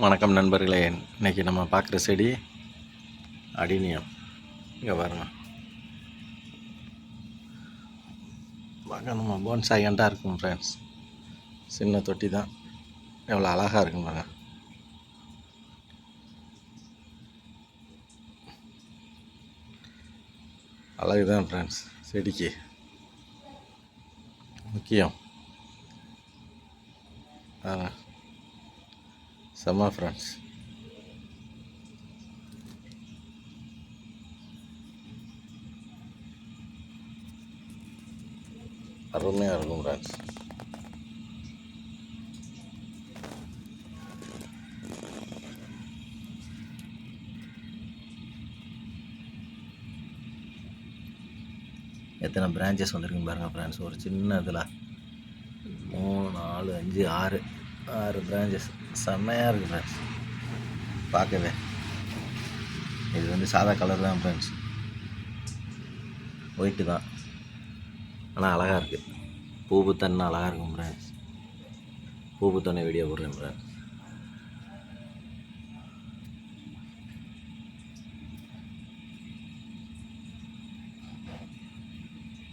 வணக்கம் நண்பர்களே. இன்னைக்கு நம்ம பார்க்குற செடி அடினியம். இங்கே பாருங்க. பார்க்க நம்ம போன் சைலண்ட்டாக இருக்கும் ஃப்ரெண்ட்ஸ் சின்ன தொட்டி தான். எவ்வளோ அழகாக இருக்கும் பாருங்க. அழகு தான் ஃப்ரெண்ட்ஸ் செடிக்கு. முக்கியம். ஆ செம்ம ஃப்ரெண்ட்ஸ் அருமையாக இருக்கும் ஃப்ரெண்ட்ஸ் எத்தனை பிரான்ச்சஸ் வந்திருக்குன்னு பாருங்கள் ஃப்ரெண்ட்ஸ் ஒரு சின்ன இதில். மூணு நாலு அஞ்சு ஆறு. ஆறு பிரான்ச்சஸ் செம்மையாக இருக்குது ஃப்ரெண்ட்ஸ் பார்க்கவே. இது வந்து சாதா கலர் தான் ஃப்ரெண்ட்ஸ் ஒயிட்டு தான். ஆனால் அழகாக இருக்குது பூ புத்தன்னா அழகாக இருக்கும் ஃப்ரெண்ட்ஸ் பூ புத்தனை வீடியோ போடுறேன் ஃப்ரெண்ட்ஸ்